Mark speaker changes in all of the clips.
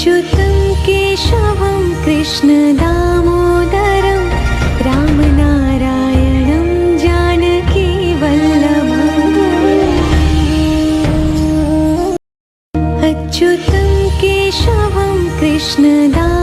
Speaker 1: अच्युतं केशवं कृष्णदामोदरं रामनारायणं जानकी अच्युतं केशवं कृष्णदामोदरं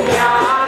Speaker 2: 안.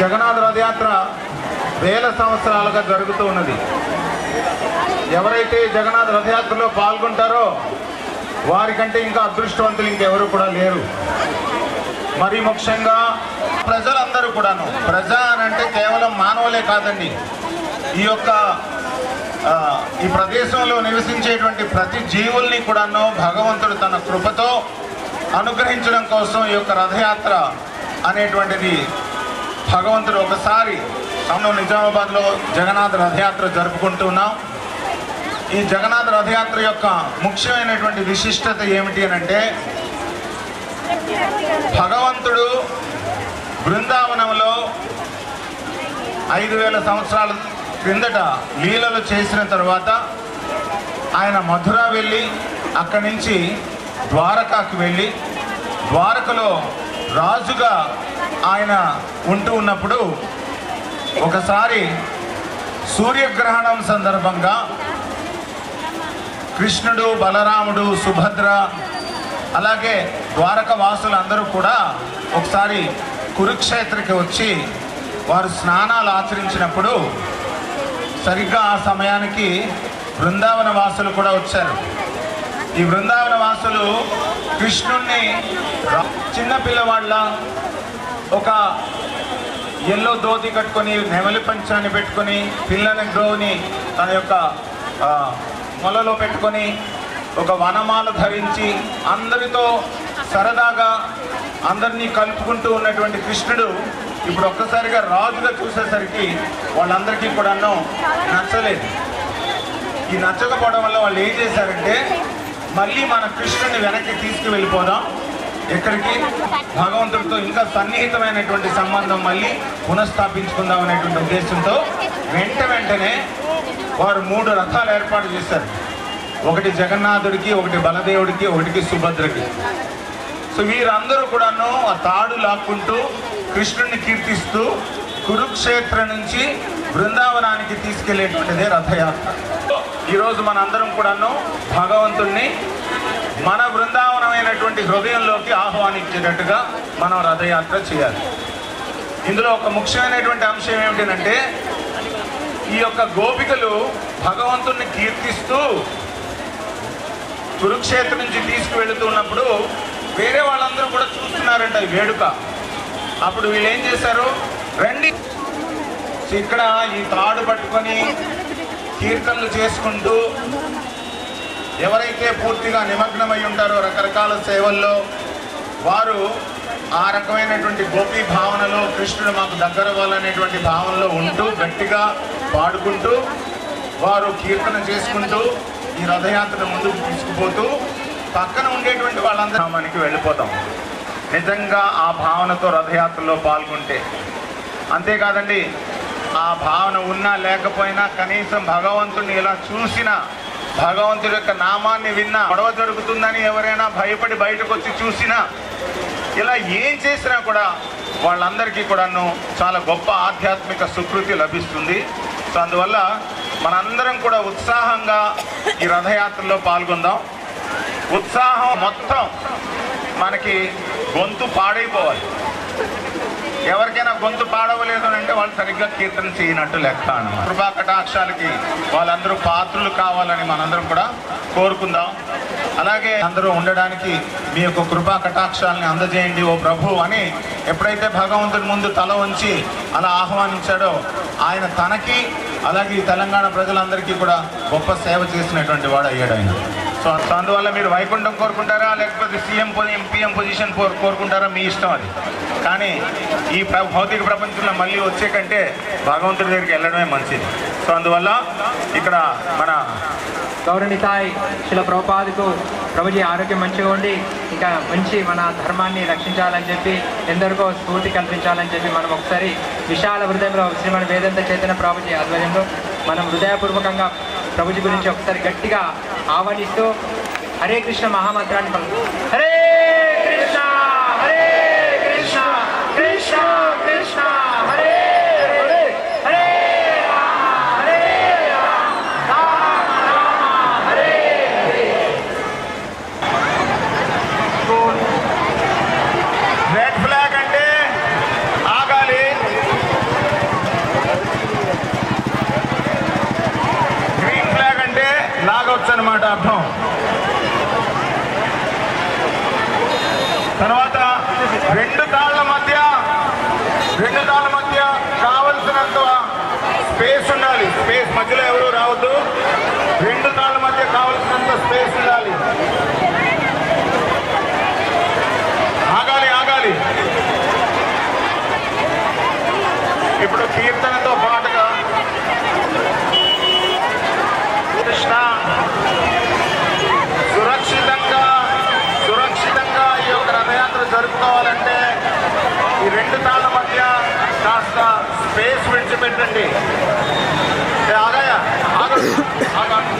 Speaker 2: జగన్నాథ్ రథయాత్ర వేల సంవత్సరాలుగా జరుగుతూ ఉన్నది. ఎవరైతే జగన్నాథ్ రథయాత్రలో పాల్గొంటారో వారికంటే ఇంకా అదృష్టవంతులు ఇంకెవరు కూడా లేరు. మరి ముఖ్యంగా ప్రజలందరూ కూడాను. ప్రజ అని అంటే కేవలం మానవులే కాదండి. ఈ యొక్క ఈ ప్రదేశంలో నివసించేటువంటి ప్రతి జీవుల్ని కూడాను భగవంతుడు తన కృపతో అనుగ్రహించడం కోసం ఈ యొక్క రథయాత్ర అనేటువంటిది భగవంతుడు ఒకసారి మనం నిజామాబాద్లో జగన్నాథ రథయాత్ర జరుపుకుంటున్నాం ఈ జగన్నాథ రథయాత్ర యొక్క ముఖ్యమైనటువంటి విశిష్టత ఏమిటి అని అంటే భగవంతుడు బృందావనంలో ఐదు వేల సంవత్సరాల క్రిందట లీలలు చేసిన తర్వాత ఆయన మధుర వెళ్ళి అక్కడి నుంచి ద్వారకాకి వెళ్ళి ద్వారకలో రాజుగా ఆయన ఉంటూ ఉన్నప్పుడు ఒకసారి సూర్యగ్రహణం సందర్భంగా కృష్ణుడు బలరాముడు సుభద్ర అలాగే ద్వారక వాసులందరూ కూడా ఒకసారి కురుక్షేత్రకి వచ్చి వారు స్నానాలు ఆచరించినప్పుడు సరిగ్గా ఆ సమయానికి బృందావన వాసులు కూడా వచ్చారు. ఈ బృందావన వాసులు కృష్ణుణ్ణి చిన్నపిల్లవాళ్ళ ఒక ఎల్లో ధోతి కట్టుకొని నెమలి పంచాన్ని పెట్టుకొని పిల్లని గ్రోవ్ని తన యొక్క మొలలో పెట్టుకొని ఒక వనమాల ధరించి అందరితో సరదాగా అందరినీ కలుపుకుంటూ ఉన్నటువంటి కృష్ణుడు ఇప్పుడు ఒక్కసారిగా రాజుగా చూసేసరికి వాళ్ళందరికీ కూడాను నచ్చలేదు. ఈ నచ్చకపోవడం వల్ల వాళ్ళు ఏం చేశారంటే మళ్ళీ మన కృష్ణుని వెనక్కి తీసుకువెళ్ళిపోదాం. ఎక్కడికి భగవంతుడితో ఇంకా సన్నిహితమైనటువంటి సంబంధం మళ్ళీ పునఃస్థాపించుకుందాం అనేటువంటి ఉద్దేశంతో వెంట వెంటనే వారు మూడు రథాలు ఏర్పాటు చేశారు. ఒకటి జగన్నాథుడికి ఒకటి బలదేవుడికి ఒకటికి సుభద్రకి. సో వీరందరూ కూడాను ఆ తాడు లాక్కుంటూ కృష్ణుడిని కీర్తిస్తూ కురుక్షేత్ర నుంచి బృందావనానికి తీసుకెళ్ళేటువంటిదే రథయాత్ర. ఈరోజు మనందరం కూడాను భగవంతుణ్ణి మన బృందావనమైనటువంటి హృదయంలోకి ఆహ్వానించేటట్టుగా మనం రథయాత్ర చేయాలి. ఇందులో ఒక ముఖ్యమైనటువంటి అంశం ఏమిటంటే ఈ యొక్క గోపికలు భగవంతుణ్ణి కీర్తిస్తూ కురుక్షేత్రం నుంచి తీసుకువెళుతున్నప్పుడు వేరే వాళ్ళందరూ కూడా చూస్తున్నారంట ఈ వేడుక. అప్పుడు వీళ్ళు ఏం చేశారు? రండి. ఇక్కడ ఈ తాడు పట్టుకొని కీర్తనలు చేసుకుంటూ ఎవరైతే పూర్తిగా నిమగ్నమై ఉంటారో రకరకాల సేవల్లో వారు ఆ రకమైనటువంటి గోపీ భావనలో కృష్ణుడు మాకు దగ్గర వాళ్ళనేటువంటి భావనలో ఉంటూ గట్టిగా పాడుకుంటూ వారు కీర్తన చేసుకుంటూ ఈ రథయాత్ర ముందుకు తీసుకుపోతూ పక్కన ఉండేటువంటి వాళ్ళందరూ మనకి వెళ్ళిపోతాం. నిజంగా ఆ భావనతో రథయాత్రలో పాల్గొంటే. అంతేకాదండి ఆ భావన ఉన్నా లేకపోయినా కనీసం భగవంతుని ఇలా చూసినా భగవంతుడి యొక్క నామాన్ని విన్నా గొడవ జరుగుతుందని ఎవరైనా భయపడి బయటకు వచ్చి చూసినా ఇలా ఏం చేసినా కూడా వాళ్ళందరికీ కూడాను చాలా గొప్ప ఆధ్యాత్మిక సుకృతి లభిస్తుంది. సో అందువల్ల మనందరం కూడా ఉత్సాహంగా ఈ రథయాత్రలో పాల్గొందాం. ఉత్సాహం మొత్తం మనకి గొంతు పాడైపోవాలి. ఎవరికైనా గొంతు పాడవలేదు అని అంటే వాళ్ళు సరిగ్గా కీర్తన చేయనట్టు లెక్క అనమాట కృపా కటాక్షాలకి వాళ్ళందరూ పాత్రులు కావాలని మనందరం కూడా కోరుకుందాం. అలాగే అందరూ ఉండడానికి మీ యొక్క కృపా కటాక్షాలని అందజేయండి. ఓ ప్రభు అని ఎప్పుడైతే భగవంతుని ముందు తల ఉంచి అలా ఆహ్వానించాడో ఆయన తనకి అలాగే ఈ తెలంగాణ ప్రజలందరికీ కూడా గొప్ప సేవ చేసినటువంటి వాడు అయ్యాడు ఆయన. సో సో అందువల్ల మీరు వైకుంఠం కోరుకుంటారా? లేకపోతే సీఎం ఎంపీఎం పొజిషన్ కోరు- కోరుకుంటారా? మీ ఇష్టం అది. కానీ ఈ ప్ర భౌతిక ప్రపంచంలో మళ్ళీ వచ్చే కంటే భగవంతుడి దగ్గరికి వెళ్ళడమే మంచిది. సో అందువల్ల ఇక్కడ మన
Speaker 3: గౌరవనితాయ్ శిల ప్రభుపాదకు ప్రభుజీ ఆరోగ్యం మంచిగా ఉండి ఇంకా మంచి మన ధర్మాన్ని రక్షించాలని చెప్పి ఎందరికో స్ఫూర్తి కల్పించాలని చెప్పి మనం ఒకసారి విశాల హృదయంలో శ్రీమణ వేదంత చైతన్య ప్రభుజీ ఆధ్వర్యంలో మనం హృదయపూర్వకంగా ప్రభుజీ గురించి ఒకసారి గట్టిగా ఆహ్వానిస్తూ హరే కృష్ణ మహామంత్రాన్ని హరే తర్వాత రెండు కాళ్ళ మధ్య రెండు తాళ్ళ మధ్య కావలసినంత స్పేస్ ఉండాలి. స్పేస్
Speaker 2: మధ్యలో ఎవరు రావద్దు. రెండు తాళ్ళ మధ్య కావలసినంత స్పేస్ ఉండాలి. ఆగాలి ఆగాలి. ఇప్పుడు కీర్తనతో పాటు రథయాత్ర ఈ రెండు తాళ్ళ మధ్య కాస్త స్పేస్ విడిచిపెట్టండి. ఆదాయ ఆగాయా ఆగండి.